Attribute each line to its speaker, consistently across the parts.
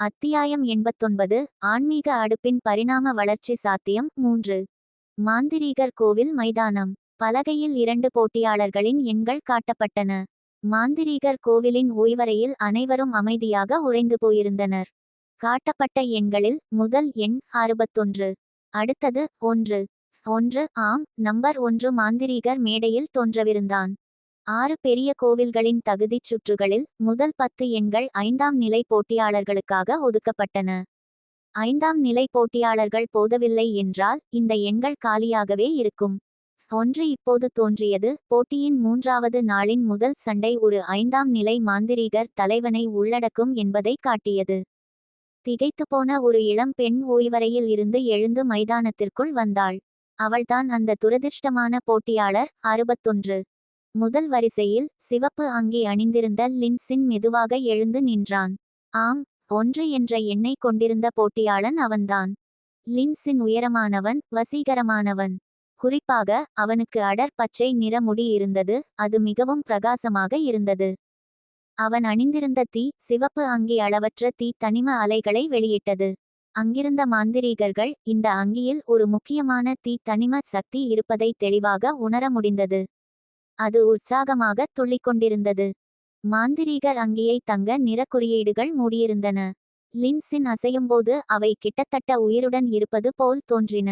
Speaker 1: அத்தியாயம் எண்பத்தொன்பது ஆன்மீக அடுப்பின் பரிணாம வளர்ச்சி சாத்தியம் மூன்று. மாந்திரீகர் கோவில் மைதானம். பலகையில் இரண்டு போட்டியாளர்களின் எண்கள் காட்டப்பட்டன. மாந்திரீகர் கோவிலின் ஓய்வறையில் அனைவரும் அமைதியாக உறைந்து போயிருந்தனர். காட்டப்பட்ட எண்களில் முதல் எண் அறுபத்தொன்று அடுத்தது ஒன்று. ஒன்று ஆம். நம்பர் ஒன்று மாந்திரீகர் மேடையில் தோன்றவிருந்தான். ஆறு பெரிய கோவில்களின் தகுதிச் சுற்றுகளில் முதல் பத்து எண்கள் ஐந்தாம் நிலை போட்டியாளர்களுக்காக ஒதுக்கப்பட்டன. ஐந்தாம் நிலை போட்டியாளர்கள் போதவில்லை என்றால் இந்த எண்கள் காலியாகவே இருக்கும். ஒன்று இப்போது தோன்றியது. போட்டியின் மூன்றாவது நாளின் முதல் சண்டை ஒரு ஐந்தாம் நிலை மாந்திரீகர் தலைவனை உள்ளடக்கும் என்பதை காட்டியது. திகைத்துப்போன ஒரு இளம் பெண் ஓய்வறையில் இருந்து எழுந்து மைதானத்திற்குள் வந்தாள். அவள்தான் அந்த துரதிர்ஷ்டமான போட்டியாளர். அறுபத்தொன்று. முதல் வரிசையில் சிவப்பு அங்கி அணிந்திருந்த லின்சின் மெதுவாக எழுந்து நின்றான். ஆம் ஒன்று என்ற எண்ணை கொண்டிருந்த போட்டியாளன் அவன்தான். லின்சின் உயரமானவன் வசீகரமானவன். குறிப்பாக அவனுக்கு அடர் பச்சை நிற முடி இருந்தது அது மிகவும் பிரகாசமாக இருந்தது. அவன் அணிந்திருந்த தீ சிவப்பு அங்கி அளவற்ற தீ தனிம அலைகளை வெளியிட்டது. அங்கிருந்த மாந்திரீகர்கள் இந்த அங்கியில் ஒரு முக்கியமான தீ தனிம சக்தி இருப்பதை தெளிவாக உணர முடிந்தது. அது உற்சாகமாக துள்ளிக்கொண்டிருந்தது. மாந்திரீகர் அங்கியை தங்க நிற குறியீடுகள் மூடியிருந்தன. லின்சின் அசையும்போது அவை கிட்டத்தட்ட உயிருடன் இருப்பது போல் தோன்றின.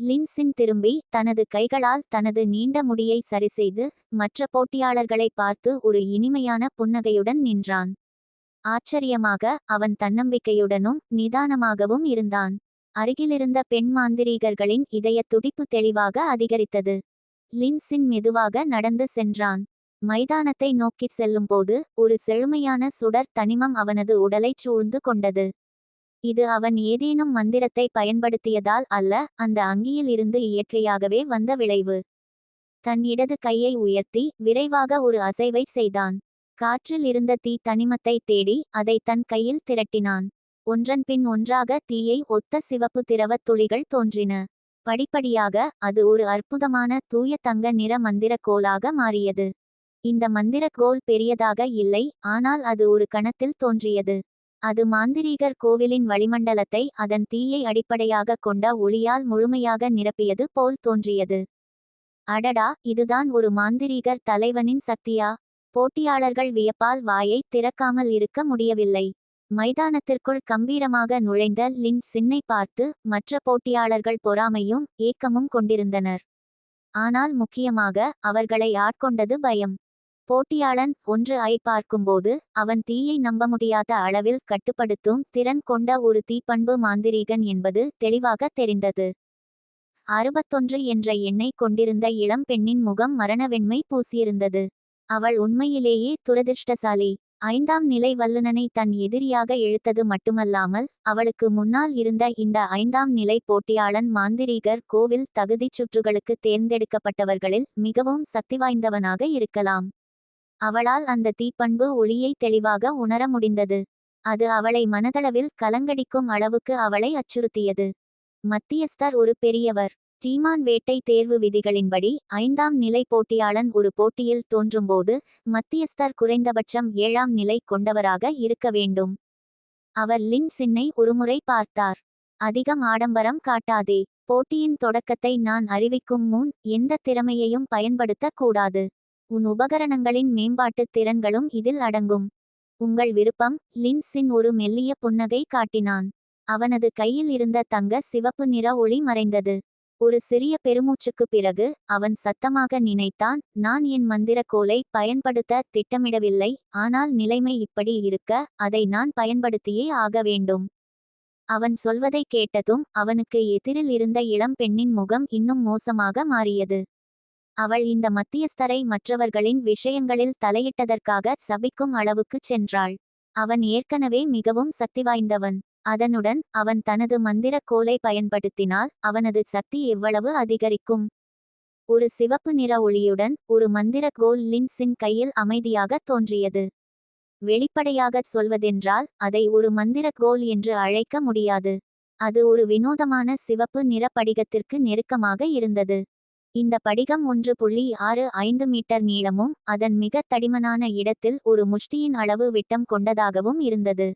Speaker 1: லின்சின் திரும்பி தனது கைகளால் தனது நீண்ட முடியை சரிசெய்து மற்ற போட்டியாளர்களை பார்த்து ஒரு இனிமையான புன்னகையுடன் நின்றான். ஆச்சரியமாக அவன் தன்னம்பிக்கையுடனும் நிதானமாகவும் இருந்தான். அருகிலிருந்த பெண் மாந்திரீகர்களின் இதய துடிப்பு தெளிவாக அதிகரித்தது. லின்சின் மெதுவாக நடந்து சென்றான். மைதானத்தை நோக்கிச் செல்லும்போது ஒரு செழுமையான சுடர் தனிமம் அவனது உடலைச் சூழ்ந்து கொண்டது. இது அவன் ஏதேனும் மந்திரத்தை பயன்படுத்தியதால் அல்ல அந்த அங்கியில் இருந்து இயற்கையாகவே வந்த விளைவு. தன் இடது கையை உயர்த்தி விரைவாக ஒரு அசைவை செய்தான். காற்றில் இருந்த தீ தனிமத்தை தேடி அதை தன் கையில் திரட்டினான். ஒன்றன் பின் ஒன்றாக தீயை ஒத்த சிவப்பு திரவத் துளிகள் தோன்றின. படிப்படியாக அது ஒரு அற்புதமான தூய தங்க நிற மந்திர கோலாக மாறியது. இந்த மந்திர கோல் பெரியதாக இல்லை ஆனால் அது ஒரு கணத்தில் தோன்றியது. அது மாந்திரீகர் கோவிலின் வளிமண்டலத்தை அதன் தீயை அடிப்படையாக கொண்ட ஒளியால் முழுமையாக நிரப்பியது போல் தோன்றியது. அடடா இதுதான் ஒரு மாந்திரீகர் தலைவனின் சக்தியா? போட்டியாளர்கள் வியப்பால் வாயை திறக்காமல் இருக்க முடியவில்லை. மைதானத்திற்குள் கம்பீரமாக நுழைந்த லின் சின்னை பார்த்து மற்ற போட்டியாளர்கள் பொறாமையும் ஏக்கமும் கொண்டிருந்தனர். ஆனால் முக்கியமாக அவர்களை ஆட்கொண்டது பயம். போட்டியாளன் ஒன்று ஐ பார்க்கும்போது அவன் தீயை நம்ப முடியாத அளவில் கட்டுப்படுத்தும் திறன் கொண்ட ஒரு தீப்பண்பு மாந்திரீகன் என்பது தெளிவாக தெரிந்தது. அறுபத்தொன்று என்ற எண்ணை கொண்டிருந்த இளம் பெண்ணின் முகம் மரணவெண்மை பூசியிருந்தது. அவள் உண்மையிலேயே துரதிர்ஷ்டசாலி. ஐந்தாம் நிலை வல்லுனனை தன் எதிரியாக இழுத்தது மட்டுமல்லாமல் அவளுக்கு முன்னால் இருந்த இந்த ஐந்தாம் நிலை போட்டியாளன் மாந்திரீகர் கோவில் தகுதிச் சுற்றுகளுக்கு தேர்ந்தெடுக்கப்பட்டவர்களில் மிகவும் சக்தி வாய்ந்தவனாக இருக்கலாம். அவளால் அந்த தீப்பண்பு ஒளியை தெளிவாக உணர முடிந்தது. அது அவளை மனதளவில் கலங்கடிக்கும் அளவுக்கு அவளை அச்சுறுத்தியது. மத்தியஸ்தர் ஒரு பெரியவர். டீமான் வேட்டை தேர்வு விதிகளின்படி ஐந்தாம் நிலை போட்டியாளன் ஒரு போட்டியில் தோன்றும்போது மத்தியஸ்தர் குறைந்தபட்சம் ஏழாம் நிலை கொண்டவராக இருக்க வேண்டும். அவர் லின் சின்னை ஒருமுறை பார்த்தார். அதிகம் ஆடம்பரம் காட்டாதே. போட்டியின் தொடக்கத்தை நான் அறிவிக்கும் முன் எந்த திறமையையும் பயன்படுத்தக் கூடாது. உன் உபகரணங்களின் மேம்பாட்டுத் திறன்களும் இதில் அடங்கும். உங்கள் விருப்பம். லின்சின் ஒரு மெல்லிய புன்னகை காட்டினான். அவனது கையில் இருந்த தங்க சிவப்பு நிற ஒளி மறைந்தது. ஒரு சிறிய பெருமூச்சுக்கு பிறகு அவன் சத்தமாக நினைத்தான் நான் என் மந்திர கோலை பயன்படுத்த திட்டமிடவில்லை ஆனால் நிலைமை இப்படி இருக்க அதை நான் பயன்படுத்தியே ஆக வேண்டும் அவன் சொல்வதை கேட்டதும் அவனுக்கு எதிரில் இருந்த இளம் பெண்ணின் முகம் இன்னும் மோசமாக மாறியது. அவள் இந்த மத்தியஸ்தரை மற்றவர்களின் விஷயங்களில் தலையிட்டதற்காக சபிக்கும் அளவுக்குச் சென்றாள். அவன் ஏற்கனவே மிகவும் சக்தி வாய்ந்தவன் அதனுடன் அவன் தனது மந்திர கோலை பயன்படுத்தினால் அவனது சக்தி எவ்வளவு அதிகரிக்கும்? ஒரு சிவப்பு நிற ஒளியுடன் ஒரு மந்திர கோல் லின்ஸின் கையில் அமைதியாக தோன்றியது. வெளிப்படையாகச் சொல்வதென்றால் அதை ஒரு மந்திர கோல் என்று அழைக்க முடியாது. அது ஒரு வினோதமான சிவப்பு நிற படிகத்திற்கு நெருக்கமாக இருந்தது. இந்த படிகம் ஒன்று புள்ளி ஆறு ஐந்து மீட்டர் நீளமும் அதன் மிக தடிமனான இடத்தில் ஒரு முஷ்டியின் அளவு விட்டம் கொண்டதாகவும் இருந்தது.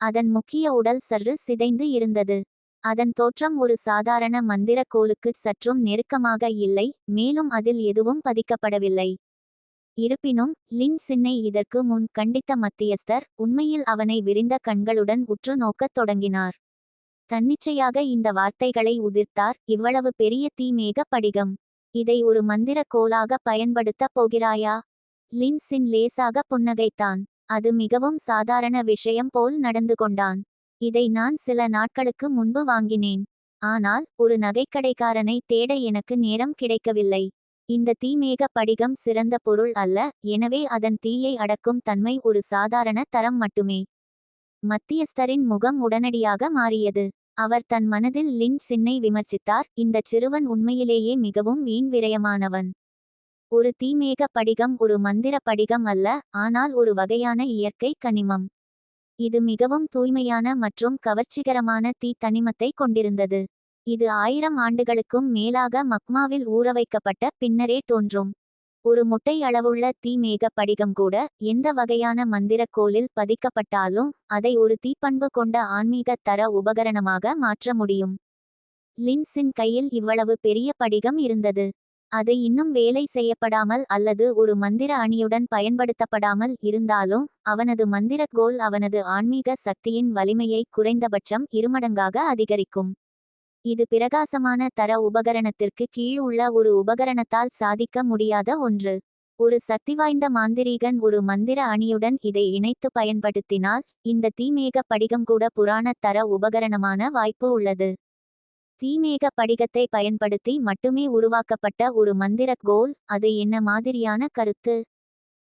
Speaker 1: அதன் முக்கிய உடல் சற்று சிதைந்து இருந்தது. அதன் தோற்றம் ஒரு சாதாரண மந்திர கோலுக்கு சற்றும் நெருக்கமாக இல்லை மேலும் அதில் எதுவும் பதிக்கப்படவில்லை. இருப்பினும் லின் சின்னை இதற்கு முன் கண்டித்த மத்தியஸ்தர் உண்மையில் அவனை விரிந்த கண்களுடன் உற்று நோக்கத் தொடங்கினார். தன்னிச்சையாக இந்த வார்த்தைகளை உதிர்த்தார். இவ்வளவு பெரிய தீமேக படிகம். இதை ஒரு மந்திர கோலாக பயன்படுத்தப் போகிறாயா? லின்சின் லேசாக புன்னகைத்தான். அது மிகவும் சாதாரண விஷயம் போல் நடந்து கொண்டான். இதை நான் சில நாட்களுக்கு முன்பு வாங்கினேன். ஆனால் ஒரு நகைக்கடைக்காரனை தேட எனக்கு நேரம் கிடைக்கவில்லை. இந்த தீமேக படிகம் சிறந்த பொருள் அல்ல. எனவே அதன் தீயை அடக்கும் தன்மை ஒரு சாதாரண தரம் மட்டுமே. மத்தியஸ்தரின் முகம் உடனடியாக மாறியது. அவர் தன் மனதில் லின் சின்னை விமர்சித்தார் இந்தச் சிறுவன் உண்மையிலேயே மிகவும் வீண் விரயமானவன் ஒரு தீமேக படிகம் ஒரு மந்திர படிகம் அல்ல ஆனால் ஒரு வகையான இயற்கை கனிமம். இது மிகவும் தூய்மையான மற்றும் கவர்ச்சிகரமான தீ தனிமத்தை கொண்டிருந்தது. இது ஆயிரம் ஆண்டுகளுக்கும் மேலாக மக்மாவில் ஊறவைக்கப்பட்ட பின்னரே தோன்றும். ஒரு முட்டை அளவுள்ள தீமேக படிகம் கூட எந்த வகையான மந்திர கோலில் பதிக்கப்பட்டாலும் அதை ஒரு தீப்பண்பு கொண்ட ஆன்மீக தர உபகரணமாக மாற்ற முடியும். லின்ஸின் கையில் இவ்வளவு பெரிய படிகம் இருந்தது. அது இன்னும் வேலை செய்யப்படாமல் அல்லது ஒரு மந்திர அணியுடன் பயன்படுத்தப்படாமல் இருந்தாலும் அவனது மந்திர கோல் அவனது ஆன்மீக சக்தியின் வலிமையை குறைந்தபட்சம் இருமடங்காக அதிகரிக்கும். இது பிரகாசமான தர உபகரணத்திற்கு கீழ் உள்ள ஒரு உபகரணத்தால் சாதிக்க முடியாத ஒன்று. ஒரு சக்திவாய்ந்த மாந்திரீகன் ஒரு மந்திர அணியுடன் இதை இணைத்து பயன்படுத்தினால் இந்த தீமேக படிகம் கூட புராண தர உபகரணமான வாய்ப்பு உள்ளது. தீமேக படிகத்தை பயன்படுத்தி மட்டுமே உருவாக்கப்பட்ட ஒரு மந்திர கோல் அது என்ன மாதிரியான கருத்து?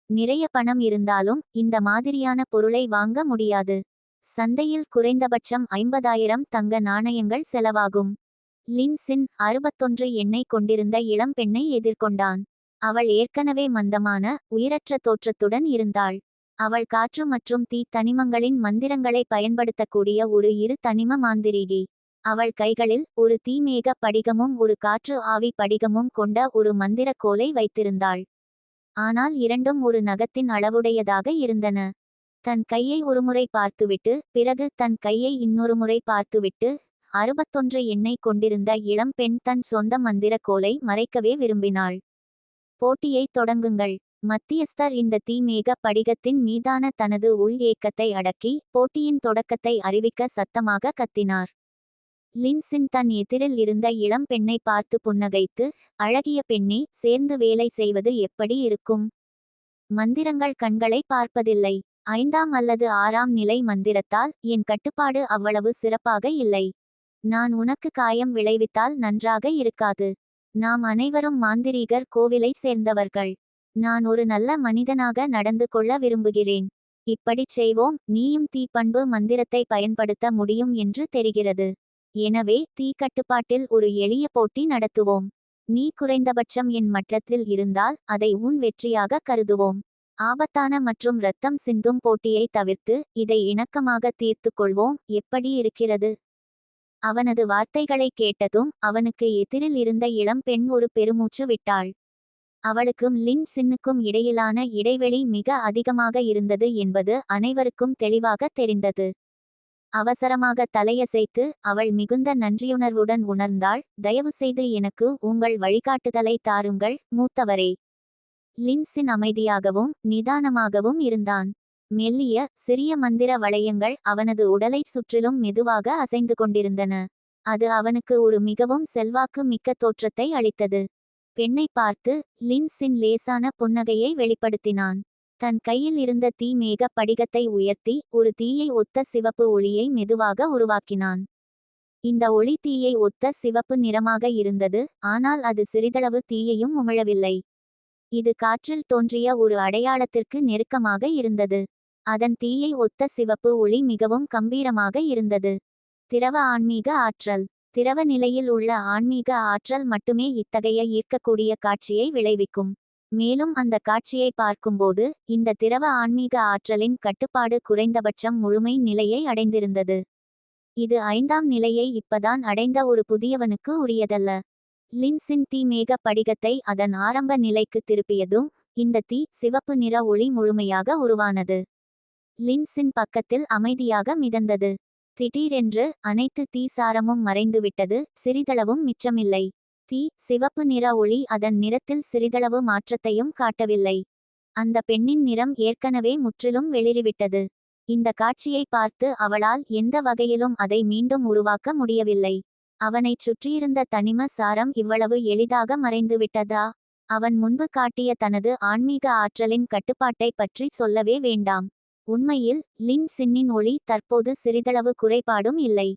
Speaker 1: நிறைய பணம் இருந்தாலும் இந்த மாதிரியான பொருளை வாங்க முடியாது. சந்தையில் குறைந்தபட்சம் ஐம்பதாயிரம் தங்க நாணயங்கள் செலவாகும். லின்சின் அறுபத்தொன்று எண்ணெய் கொண்டிருந்த இளம் பெண்ணை எதிர்கொண்டான். அவள் ஏற்கனவே மந்தமான உயிரற்ற தோற்றத்துடன் இருந்தாள். அவள் காற்று மற்றும் தீ தனிமங்களின் மந்திரங்களை பயன்படுத்தக்கூடிய ஒரு இரு தனிம மாந்திரீகி. அவள் கைகளில் ஒரு தீமேக படிகமும் ஒரு காற்று ஆவி படிகமும் கொண்ட ஒரு மந்திர கோலை வைத்திருந்தாள். ஆனால் இரண்டும் ஒரு நகத்தின் அளவுடையதாக இருந்தன. தன் கையை ஒருமுறை பார்த்துவிட்டு பிறகு தன் கையை இன்னொரு முறை பார்த்துவிட்டு அறுபத்தொன்று எண்ணெய் கொண்டிருந்த இளம் பெண் தன் சொந்த மந்திர கோலை மறைக்கவே விரும்பினாள். போட்டியை தொடங்குங்கள். மத்தியஸ்தர் இந்த தீமேக படிகத்தின் மீதான தனது உள் ஏக்கத்தை அடக்கி போட்டியின் தொடக்கத்தை அறிவிக்க சத்தமாக கத்தினார். லின்சின் தன் எதிரில் இருந்த இளம் பெண்ணை பார்த்து புன்னகைத்து அழகிய பெண்ணே சேர்ந்து வேலை செய்வது எப்படி இருக்கும்? மந்திரங்கள் கண்களை பார்ப்பதில்லை. ஐந்தாம் அல்லது ஆறாம் நிலை மந்திரத்தால் என் கட்டுப்பாடு அவ்வளவு சிறப்பாக இல்லை. நான் உனக்கு காயம் விளைவித்தால் நன்றாக இருக்காது. நாம் அனைவரும் மாந்திரீகர் கோவிலை சேர்ந்தவர்கள். நான் ஒரு நல்ல மனிதனாக நடந்து கொள்ள விரும்புகிறேன். இப்படிச் செய்வோம் நீயும் தீப்பண்பு மந்திரத்தை பயன்படுத்த முடியும் என்று தெரிகிறது. எனவே தீ கட்டுப்பாட்டில் ஒரு எளிய போட்டி நடத்துவோம். நீ குறைந்தபட்சம் என் மட்டத்தில் இருந்தால் அதை உன் வெற்றியாக கருதுவோம். ஆபத்தான மற்றும் இரத்தம் சிந்தும் போட்டியை தவிர்த்து இதை இணக்கமாக தீர்த்து கொள்வோம் எப்படி இருக்கிறது? அவனது வார்த்தைகளை கேட்டதும் அவனுக்கு எதிரில் இருந்த இளம் பெண் ஒரு பெருமூச்சு விட்டாள். அவளுக்கும் லின் சின்னுக்கும் இடையிலான இடைவெளி மிக அதிகமாக இருந்தது என்பது அனைவருக்கும் தெளிவாக தெரிந்தது. அவசரமாக தலையசைத்து அவள் மிகுந்த நன்றியுணர்வுடன் உணர்ந்தாள். தயவுசெய்து எனக்கு உங்கள் வழிகாட்டுதலை தாருங்கள் மூத்தவரே. லின்சின் அமைதியாகவும் நிதானமாகவும் இருந்தான். மெல்லிய சிறிய மந்திர வளையங்கள் அவனது உடலை சுற்றிலும் மெதுவாக அசைந்து கொண்டிருந்தன. அது அவனுக்கு ஒரு மிகவும் செல்வாக்கு மிக்க தோற்றத்தை அளித்தது. பெண்ணை பார்த்து லின்சின் லேசான புன்னகையை வெளிப்படுத்தினான். தன் கையில் இருந்த தீ மேக படிகத்தை உயர்த்தி ஒரு தீயை ஒத்த சிவப்பு ஒளியை மெதுவாக உருவாக்கினான். இந்த ஒளி தீயை ஒத்த சிவப்பு நிறமாக இருந்தது ஆனால் அது சிறிதளவு தீயையும் உமிழவில்லை. இது காற்றில் தோன்றிய ஒரு அடையாளத்திற்கு நெருக்கமாக இருந்தது. அதன் தீயை ஒத்த சிவப்பு ஒளி மிகவும் கம்பீரமாக இருந்தது. திரவ ஆன்மீக ஆற்றல். திரவ நிலையில் உள்ள ஆன்மீக ஆற்றல் மட்டுமே இத்தகைய ஈர்க்கக்கூடிய காட்சியை விளைவிக்கும். மேலும் அந்த காட்சியை பார்க்கும்போது இந்த திரவ ஆன்மீக ஆற்றலின் கட்டுப்பாடு குறைந்தபட்சம் முழுமை நிலையை அடைந்திருந்தது. இது ஐந்தாம் நிலையை இப்பதான் அடைந்த ஒரு புதியவனுக்கு உரியதல்ல. லின்சின் தீ மேக படிகத்தை அதன் ஆரம்ப நிலைக்கு திருப்பியதும் இந்த தீ சிவப்பு நிற ஒளி முழுமையாக உருவானது. லின்சின் பக்கத்தில் அமைதியாக மிதந்தது. திடீரென்று அனைத்து தீ சாரமும் மறைந்துவிட்டது. சிறிதளவும் மிச்சமில்லை. தீ சிவப்பு நிற ஒளி அதன் நிறத்தில் சிறிதளவு மாற்றத்தையும் காட்டவில்லை. அந்த பெண்ணின் நிறம் ஏற்கனவே முற்றிலும் வெளிறிவிட்டது இந்த காட்சியை பார்த்து அவளால் எந்த வகையிலும் அதை மீண்டும் உருவாக்க முடியவில்லை. அவனைச் சுற்றியிருந்த தனிம சாரம் இவ்வளவு எளிதாக மறைந்துவிட்டதா? அவன் முன்பு காட்டிய தனது ஆன்மீக ஆற்றலின் கட்டுப்பாட்டை பற்றி சொல்லவே வேண்டாம். உண்மையில் லின் சின்னின் ஒளி தற்போது சிறிதளவு குறைபாடும் இல்லை.